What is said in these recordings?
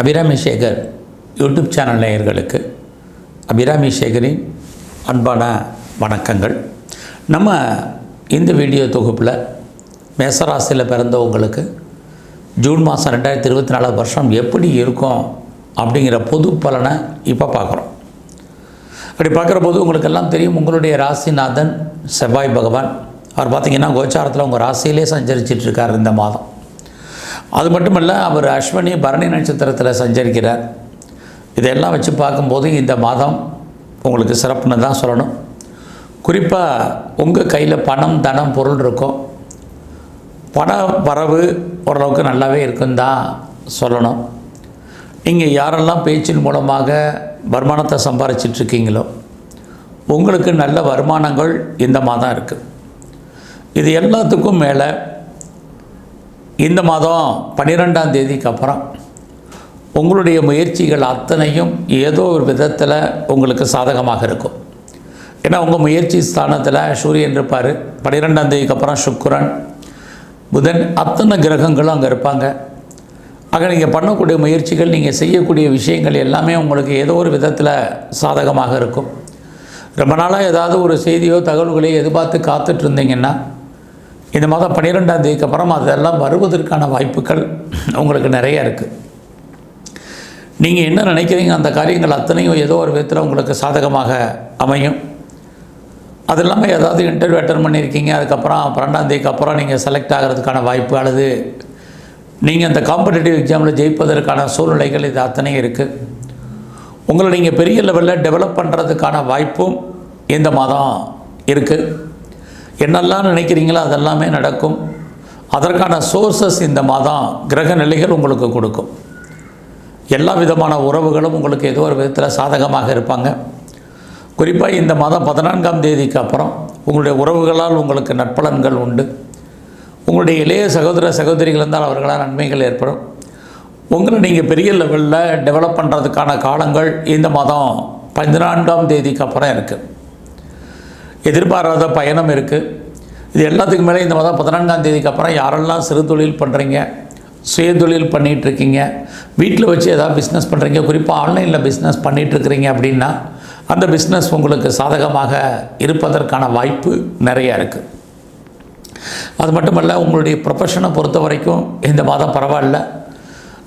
Abirami Sekar YouTube channel நேயர்களுக்கு அபிராமி சேகரின் அன்பான வணக்கங்கள். நம்ம இந்த வீடியோ தொகுப்பில் மேசராசியில் பிறந்தவங்களுக்கு ஜூன் மாதம் ரெண்டாயிரத்தி இருபத்தி நாலு வருஷம் எப்படி இருக்கும் அப்படிங்கிற பொது பலனை இப்போ பார்க்குறோம். அப்படி பார்க்குற போது உங்களுக்கெல்லாம் தெரியும் உங்களுடைய ராசிநாதன் செவ்வாய் பகவான். அவர் பார்த்திங்கன்னா கோச்சாரத்தில் உங்கள் ராசியிலே சஞ்சரிச்சிட்டு இருக்கார் இந்த மாதம். அது மட்டுமல்ல அவர் அஸ்வினி பரணி நட்சத்திரத்தில் சஞ்சரிக்கிறார். இதையெல்லாம் வச்சு பார்க்கும்போது இந்த மாதம் உங்களுக்கு சிறப்புன்னு தான் சொல்லணும். குறிப்பாக உங்கள் கையில் பணம் தனம் பொருள் இருக்கும். பண வரவு ஓரளவுக்கு நல்லாவே இருக்குன்னு தான் சொல்லணும். நீங்கள் யாரெல்லாம் பேச்சின் மூலமாக வருமானத்தை சம்பாரிச்சிட்ருக்கீங்களோ உங்களுக்கு நல்ல வருமானங்கள் இந்த மாதம் இருக்குது இது எல்லாத்துக்கும் மேலே இந்த மாதம் பன்னிரெண்டாம் தேதிக்கு அப்புறம் உங்களுடைய முயற்சிகள் அத்தனையும் ஏதோ ஒரு விதத்தில் உங்களுக்கு சாதகமாக இருக்கும். ஏன்னா உங்கள் முயற்சி ஸ்தானத்தில் சூரியன் இருப்பார். பன்னிரெண்டாம் தேதிக்கு அப்புறம் சுக்கரன் புதன் அத்தனை கிரகங்களும் அங்கே இருப்பாங்க. ஆக நீங்கள் பண்ணக்கூடிய முயற்சிகள் நீங்கள் செய்யக்கூடிய விஷயங்கள் எல்லாமே உங்களுக்கு ஏதோ ஒரு விதத்தில் சாதகமாக இருக்கும். ரொம்ப நாளாக ஏதாவது ஒரு செய்தியோ தகவல்களையோ எதிர்பார்த்து காத்துட்ருந்தீங்கன்னா இந்த மாதம் பன்னிரெண்டாம் தேதிக்கு அப்புறம் அதெல்லாம் வருவதற்கான வாய்ப்புகள் உங்களுக்கு நிறைய இருக்குது நீங்கள் என்ன நினைக்கிறீங்க? அந்த காரியங்கள் அத்தனையும் ஏதோ ஒரு விதத்தில் உங்களுக்கு சாதகமாக அமையும். அது இல்லாமல் ஏதாவது இன்டர்வியூ அட்டன் பண்ணியிருக்கீங்க அதுக்கப்புறம் பன்னெண்டாம் தேதிக்கு அப்புறம் நீங்கள் செலக்ட் ஆகிறதுக்கான வாய்ப்பு அல்லது நீங்கள் அந்த காம்படிட்டிவ் எக்ஸாமில் ஜெயிப்பதற்கான சூழ்நிலைகள் இது அத்தனையும் இருக்குது உங்களை நீங்கள் பெரிய லெவலில் டெவலப் பண்ணுறதுக்கான வாய்ப்பும் இந்த மாதம் இருக்குது என்னெல்லாம் நினைக்கிறீங்களோ அதெல்லாமே நடக்கும். அதற்கான சோர்சஸ் இந்த மாதம் கிரக நிலைகள் உங்களுக்கு கொடுக்கும். எல்லா விதமான உறவுகளும் உங்களுக்கு ஏதோ ஒரு விதத்தில் சாதகமாக இருப்பாங்க. குறிப்பாக இந்த மாதம் பதினான்காம் தேதிக்கு அப்புறம் உங்களுடைய உறவுகளால் உங்களுக்கு நட்பலன்கள் உண்டு. உங்களுடைய இளைய சகோதர சகோதரிகள் இருந்தால் அவர்களால் நன்மைகள் ஏற்படும். உங்களை நீங்கள் பெரிய லெவலில் டெவலப் பண்ணுறதுக்கான காலங்கள் இந்த மாதம் பதினான்காம் தேதிக்கு அப்புறம் இருக்குது எதிர்பாராத பயணம் இருக்குது இது எல்லாத்துக்கும் மேலே இந்த மாதம் பதினான்காம் தேதிக்கு அப்புறம் யாரெல்லாம் சிறு தொழில் பண்ணுறீங்க சுயதொழில் பண்ணிகிட்ருக்கீங்க வீட்டில் வச்சு ஏதாவது பிஸ்னஸ் பண்ணுறீங்க குறிப்பாக ஆன்லைனில் பிஸ்னஸ் பண்ணிகிட்ருக்கிறீங்க அப்படின்னா அந்த பிஸ்னஸ் உங்களுக்கு சாதகமாக இருப்பதற்கான வாய்ப்பு நிறையா இருக்குது அது மட்டுமல்ல உங்களுடைய ப்ரொஃபஷனை பொறுத்த வரைக்கும் இந்த மாதம் பரவாயில்ல.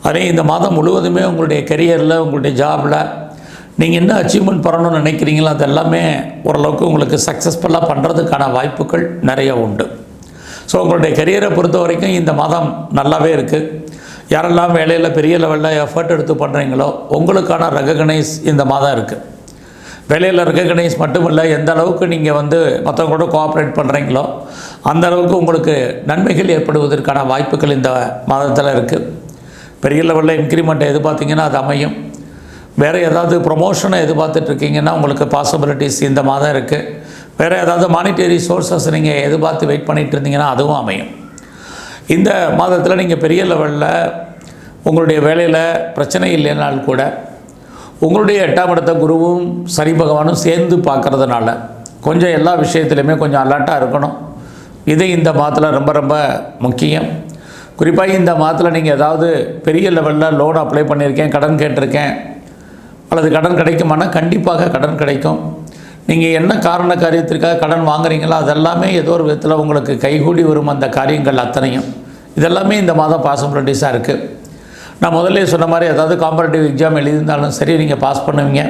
அதே இந்த மாதம் முழுவதுமே உங்களுடைய கெரியரில் உங்களுடைய ஜாபில் நீங்கள் என்ன அச்சீவ்மெண்ட் பண்ணணும்னு நினைக்கிறீங்களோ அது எல்லாமே ஓரளவுக்கு உங்களுக்கு சக்ஸஸ்ஃபுல்லாக பண்ணுறதுக்கான வாய்ப்புகள் நிறைய உண்டு. ஸோ உங்களுடைய கெரியரை பொறுத்த வரைக்கும் இந்த மாதம் நல்லாவே இருக்குது யாரெல்லாம் வேலையில் பெரிய லெவலில் எஃபர்ட் எடுத்து பண்ணுறீங்களோ உங்களுக்கான ரெகக்னைஸ் இந்த மாதம் இருக்குது வேலையில் ரெகக்னைஸ் மட்டும் இல்லை எந்த அளவுக்கு நீங்கள் வந்து மற்றவங்களோட கோஆப்ரேட் பண்ணுறீங்களோ அந்த அளவுக்கு உங்களுக்கு நன்மைகள் ஏற்படுவதற்கான வாய்ப்புகள் இந்த மாதத்தில் இருக்குது பெரிய லெவலில் இன்க்ரிமெண்ட் எதிர்பார்த்தீங்கன்னா அது அமையும். வேறு ஏதாவது ப்ரொமோஷனை எதிர்பார்த்துட்ருக்கீங்கன்னா உங்களுக்கு பாசிபிலிட்டிஸ் இந்த மாதம் இருக்குது வேறு ஏதாவது மானிட்டரி சோர்ஸஸ் நீங்கள் எதிர்பார்த்து வெயிட் பண்ணிகிட்டு இருந்தீங்கன்னா அதுவும் அமையும். இந்த மாதத்தில் நீங்கள் பெரிய லெவலில் உங்களுடைய வேலையில் பிரச்சனை இல்லைனால் கூட உங்களுடைய எட்டாம் இடத்த குருவும் சனி பகவானும் சேர்ந்து பார்க்குறதுனால கொஞ்சம் எல்லா விஷயத்துலையுமே கொஞ்சம் அலர்ட்டாக இருக்கணும். இது இந்த மாதத்தில் ரொம்ப ரொம்ப முக்கியம். குறிப்பாக இந்த மாதத்தில் நீங்கள் ஏதாவது பெரிய லெவலில் லோன் அப்ளை பண்ணியிருக்கேன் கடன் கேட்டிருக்கேன் அல்லது கடன் கிடைக்குமானா கண்டிப்பாக கடன் கிடைக்கும். நீங்கள் என்ன காரண காரியத்திற்காக கடன் வாங்குறீங்களோ அதெல்லாமே ஏதோ ஒரு விதத்தில் உங்களுக்கு கைகூடி வரும் அந்த காரியங்கள் அத்தனையும். இதெல்லாமே இந்த மாதம் பாசிபிலிட்டிஸாக இருக்குது நான் முதல்ல சொன்ன மாதிரி ஏதாவது காம்பரேட்டிவ் எக்ஸாம் எழுதியிருந்தாலும் சரி நீங்கள் பாஸ் பண்ணுவீங்க.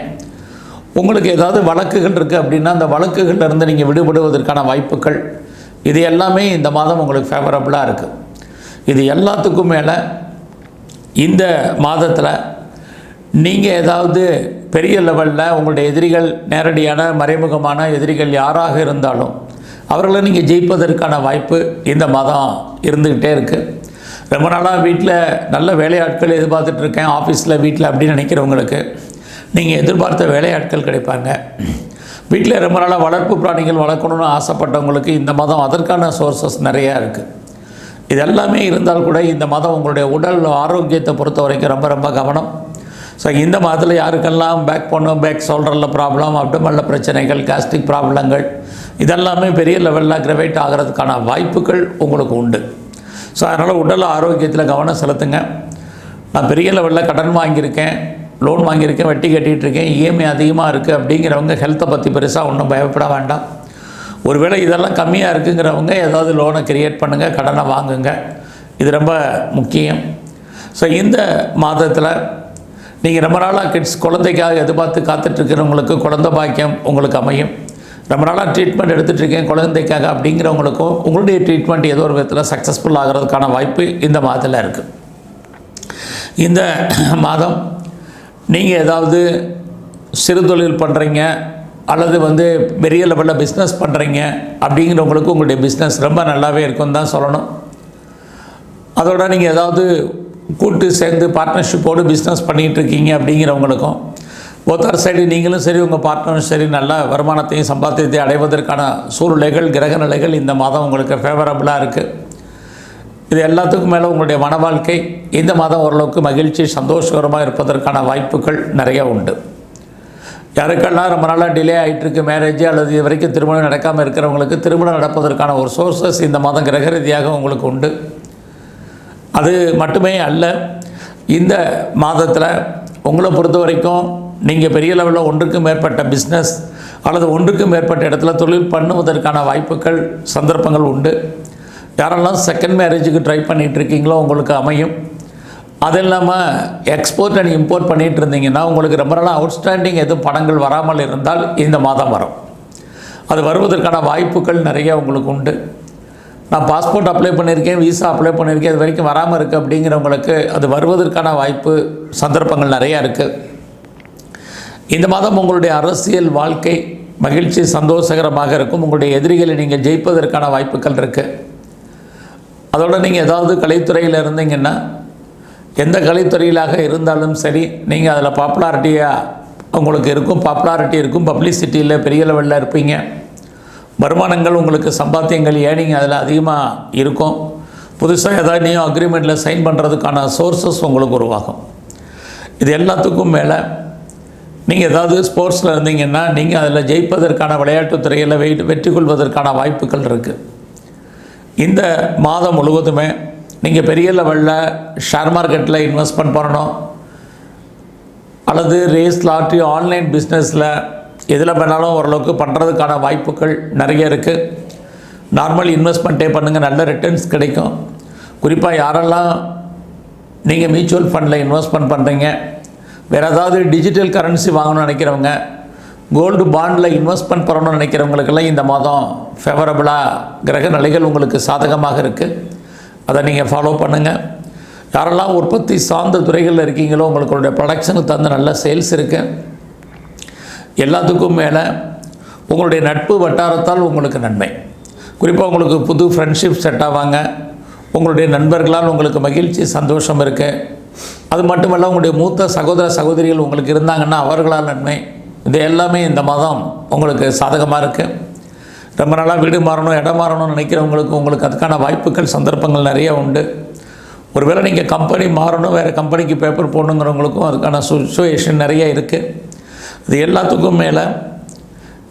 உங்களுக்கு ஏதாவது வழக்குகள் இருக்குது அப்படின்னா அந்த வழக்குகள்லேருந்து நீங்கள் விடுபடுவதற்கான வாய்ப்புகள். இது எல்லாமே இந்த மாதம் உங்களுக்கு ஃபேவரபுளாக இருக்குது இது எல்லாத்துக்கும் மேலே இந்த மாதத்தில் நீங்கள் ஏதாவது பெரிய லெவலில் உங்களுடைய எதிரிகள் நேரடியான மறைமுகமான எதிரிகள் யாராக இருந்தாலும் அவர்களை நீங்கள் ஜெயிப்பதற்கான வாய்ப்பு இந்த மாதம் இருந்துக்கிட்டே இருக்குது ரொம்ப நாளாக வீட்டில் நல்ல வேலையாட்கள் எதிர்பார்த்துட்ருக்கேன் ஆஃபீஸில் வீட்டில் அப்படின்னு நினைக்கிறவங்களுக்கு நீங்கள் எதிர்பார்த்த வேலையாட்கள் கிடைப்பாங்க. வீட்டில் ரொம்ப நாளாக வளர்ப்பு பிராணிகள் வளர்க்கணும்னு ஆசைப்பட்டவங்களுக்கு இந்த மாதம் அதற்கான சோர்சஸ் நிறையா இருக்குது இதெல்லாமே இருந்தால் கூட இந்த மாதம் உங்களுடைய உடல் ஆரோக்கியத்தை பொறுத்த வரைக்கும் ரொம்ப ரொம்ப கவனம். ஸோ இந்த மாதத்தில் யாருக்கெல்லாம் பேக் பண்ணும் பேக் ஷோல்டரில் ப்ராப்ளம் அப்டமல்ல பிரச்சனைகள் கேஸ்ட்ரிக் ப்ராப்ளங்கள் இதெல்லாமே பெரிய லெவலில் கிரவேட் ஆகிறதுக்கான வாய்ப்புகள் உங்களுக்கு உண்டு. ஸோ அதனால் உடல் ஆரோக்கியத்தில் கவனம் செலுத்துங்க. நான் பெரிய லெவலில் கடன் வாங்கியிருக்கேன் லோன் வாங்கியிருக்கேன் வட்டி கட்டிகிட்டு இருக்கேன் இஎம்ஐ அதிகமாக இருக்குது அப்படிங்கிறவங்க ஹெல்த்தை பற்றி பெருசாக ஒன்றும் பயப்பட வேண்டாம். ஒருவேளை இதெல்லாம் கம்மியாக இருக்குங்கிறவங்க ஏதாவது லோனை கிரியேட் பண்ணுங்கள் கடனை வாங்குங்க. இது ரொம்ப முக்கியம். ஸோ இந்த மாதத்தில் நீங்கள் ரொம்ப நாளாக கிட்ஸ் குழந்தைக்காக எதிர்பார்த்து காத்துட்ருக்கிறவங்களுக்கு குழந்தை பாக்கியம் உங்களுக்கு அமையும். ரொம்ப நாளாக ட்ரீட்மெண்ட் எடுத்துகிட்டு இருக்கேன் குழந்தைக்காக அப்படிங்கிறவங்களுக்கும் உங்களுடைய ட்ரீட்மெண்ட் ஏதோ ஒரு விதத்தில் சக்ஸஸ்ஃபுல் ஆகிறதுக்கான வாய்ப்பு இந்த மாதத்தில் இருக்குது இந்த மாதம் நீங்கள் ஏதாவது சிறு தொழில் பண்ணுறீங்க அல்லது வந்து பெரிய லெவலில் பிஸ்னஸ் பண்ணுறீங்க அப்படிங்கிறவங்களுக்கு உங்களுடைய பிஸ்னஸ் ரொம்ப நல்லாவே இருக்குன்னு தான் சொல்லணும். அதோட நீங்கள் ஏதாவது கூட்டு சேர்ந்து பார்ட்னர்ஷிப்போடு பிஸ்னஸ் பண்ணிகிட்டு இருக்கீங்க அப்படிங்கிறவங்களுக்கும். ஒத்தார் சைடு நீங்களும் சரி உங்கள் பார்ட்னரும் சரி நல்ல வருமானத்தையும் சம்பாத்தியத்தையும் அடைவதற்கான சூழ்நிலைகள் கிரக நிலைகள் இந்த மாதம் உங்களுக்கு ஃபேவரபுளாக இருக்குது இது எல்லாத்துக்கும் மேலே உங்களுடைய மன வாழ்க்கை இந்த மாதம் ஓரளவுக்கு மகிழ்ச்சி சந்தோஷகரமாக இருப்பதற்கான வாய்ப்புகள் நிறைய உண்டு. யாருக்கெல்லாம் ரொம்ப நாளாக டிலே ஆகிட்டுருக்கு மேரேஜ் அல்லது இது வரைக்கும் திருமணம் நடக்காமல் இருக்கிறவங்களுக்கு திருமணம் நடப்பதற்கான ஒரு சோர்சஸ் இந்த மாதம் கிரக ரீதியாக உங்களுக்கு உண்டு. அது மட்டுமே அல்ல இந்த மாதத்தில் உங்களை பொறுத்த வரைக்கும் நீங்கள் பெரிய லெவலில் ஒன்றுக்கும் மேற்பட்ட பிஸ்னஸ் அல்லது ஒன்றுக்கும் மேற்பட்ட இடத்துல தொழில் பண்ணுவதற்கான வாய்ப்புகள் சந்தர்ப்பங்கள் உண்டு. யாரெல்லாம் செகண்ட் மேரேஜுக்கு ட்ரை பண்ணிகிட்டு இருக்கீங்களோ உங்களுக்கு அமையும். அது இல்லாமல் எக்ஸ்போர்ட் அண்ட் இம்போர்ட் பண்ணிகிட்டு இருந்தீங்கன்னா உங்களுக்கு ரொம்ப நாளாக அவுட்ஸ்டாண்டிங் எதுவும் படங்கள் வராமல் இருந்தால் இந்த மாதம் வரும். அது வருவதற்கான வாய்ப்புகள் நிறைய உங்களுக்கு உண்டு. நான் பாஸ்போர்ட் அப்ளை பண்ணியிருக்கேன் விசா அப்ளை பண்ணியிருக்கேன் இது வரைக்கும் வராமல் இருக்குது அப்படிங்கிறவங்களுக்கு அது வருவதற்கான வாய்ப்பு சந்தர்ப்பங்கள் நிறையா இருக்குது இந்த மாதம் உங்களுடைய அரசியல் வாழ்க்கை மகிழ்ச்சி சந்தோஷகரமாக இருக்கும். உங்களுடைய எதிரிகளை நீங்கள் ஜெயிப்பதற்கான வாய்ப்புகள் இருக்குது அதோடு நீங்கள் ஏதாவது கலைத்துறையில் இருந்தீங்கன்னா எந்த கலைத்துறையிலாக இருந்தாலும் சரி நீங்கள் அதில் பாப்புலாரிட்டியாக உங்களுக்கு இருக்கும் பாப்புலாரிட்டி இருக்கும் பப்ளிசிட்டியில் பெரிய லெவலில் இருப்பீங்க. வருமானங்கள் உங்களுக்கு சம்பாத்தியங்கள் ஏனிங் அதில் அதிகமாக இருக்கும்? புதுசாக ஏதாவது நீயும் அக்ரிமெண்ட்டில் சைன் பண்ணுறதுக்கான சோர்சஸ் உங்களுக்கு உருவாகும். இது எல்லாத்துக்கும் மேலே நீங்கள் ஏதாவது ஸ்போர்ட்ஸில் இருந்தீங்கன்னா நீங்கள் அதில் ஜெயிப்பதற்கான விளையாட்டுத் துறையில் வெயிட் வெற்றி கொள்வதற்கான வாய்ப்புகள் இருக்குது இந்த மாதம் முழுவதுமே நீங்கள் பெரிய லெவலில் ஷேர் மார்க்கெட்டில் இன்வெஸ்ட்மெண்ட் பண்ணணும். அல்லது ரேஸ் லாட்ரி ஆன்லைன் பிஸ்னஸில் எதில் வேணாலும் ஓரளவுக்கு பண்ணுறதுக்கான வாய்ப்புகள் நிறைய இருக்குது நார்மல் இன்வெஸ்ட்மெண்ட்டே பண்ணுங்கள் நல்ல ரிட்டர்ன்ஸ் கிடைக்கும். குறிப்பாக யாரெல்லாம் நீங்கள் மியூச்சுவல் ஃபண்டில் இன்வெஸ்ட்மெண்ட் பண்ணுறீங்க வேறு ஏதாவது டிஜிட்டல் கரன்சி வாங்கணும்னு நினைக்கிறவங்க கோல்டு பாண்டில் இன்வெஸ்ட்மெண்ட் பண்ணணும்னு நினைக்கிறவங்களுக்கெல்லாம் இந்த மாதம் ஃபேவரபுளாக கிரக நிலைகள் உங்களுக்கு சாதகமாக இருக்குது அதை நீங்கள் ஃபாலோ பண்ணுங்கள் யாரெல்லாம் உற்பத்தி சார்ந்த துறைகளில் இருக்கீங்களோ உங்களுடைய ப்ரொடக்ஷனுக்கு தகுந்த நல்ல சேல்ஸ் இருக்குது எல்லாத்துக்கும் மேலே உங்களுடைய நட்பு வட்டாரத்தால் உங்களுக்கு நன்மை. குறிப்பாக உங்களுக்கு புது ஃப்ரெண்ட்ஷிப் செட் ஆவாங்க. உங்களுடைய நண்பர்களால் உங்களுக்கு மகிழ்ச்சி சந்தோஷம் இருக்குது அது மட்டுமல்ல உங்களுடைய மூத்த சகோதர சகோதரிகள் உங்களுக்கு இருந்தாங்கன்னா அவர்களால் நன்மை. இது எல்லாமே இந்த மாதம் உங்களுக்கு சாதகமாக இருக்குது ரொம்ப நாளாக வீடு மாறணும் இடம் மாறணும்னு நினைக்கிறவங்களுக்கு உங்களுக்கு அதுக்கான வாய்ப்புகள் சந்தர்ப்பங்கள் நிறைய உண்டு. ஒருவேளை நீங்கள் கம்பெனி மாறணும் வேறு கம்பெனிக்கு பேப்பர் போடணுங்கிறவங்களுக்கும் அதுக்கான சுச்சுவேஷன் நிறைய இருக்குது இது எல்லாத்துக்கும் மேலே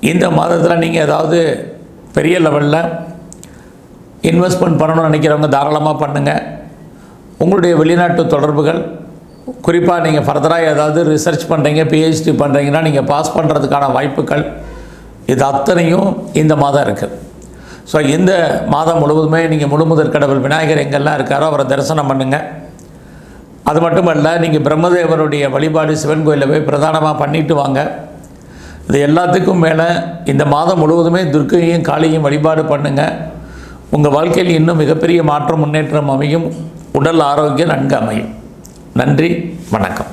இந்த மாதத்தில் நீங்கள் ஏதாவது பெரிய லெவலில் இன்வெஸ்ட்மெண்ட் பண்ணணும்னு நினைக்கிறவங்க தாராளமாக பண்ணுங்கள் உங்களுடைய வெளிநாட்டு தொடர்புகள் குறிப்பாக நீங்கள் ஃபர்தராக ஏதாவது ரிசர்ச் பண்ணுறீங்க பிஹெச்டி பண்ணுறீங்கன்னா நீங்கள் பாஸ் பண்ணுறதுக்கான வாய்ப்புகள் இது அத்தனையும் இந்த மாதம் இருக்குது ஸோ இந்த மாதம் முழுவதுமே நீங்கள் முழு கடவுள் விநாயகர் எங்கெல்லாம் இருக்காரோ அவரை தரிசனம் பண்ணுங்கள் அது மட்டுமல்ல நீங்கள் பிரம்மதேவருடைய வழிபாடு சிவன் கோயிலில் போய் பிரதானமாக பண்ணிட்டு வாங்க. இது எல்லாத்துக்கும் மேலே இந்த மாதம் முழுவதுமே துர்க்கையும் காளியும் வழிபாடு பண்ணுங்கள் உங்கள் வாழ்க்கையில் இன்னும் மிகப்பெரிய மாற்றம் முன்னேற்றம் அமையும். உடல் ஆரோக்கியம் நன்கு அமையும். நன்றி வணக்கம்.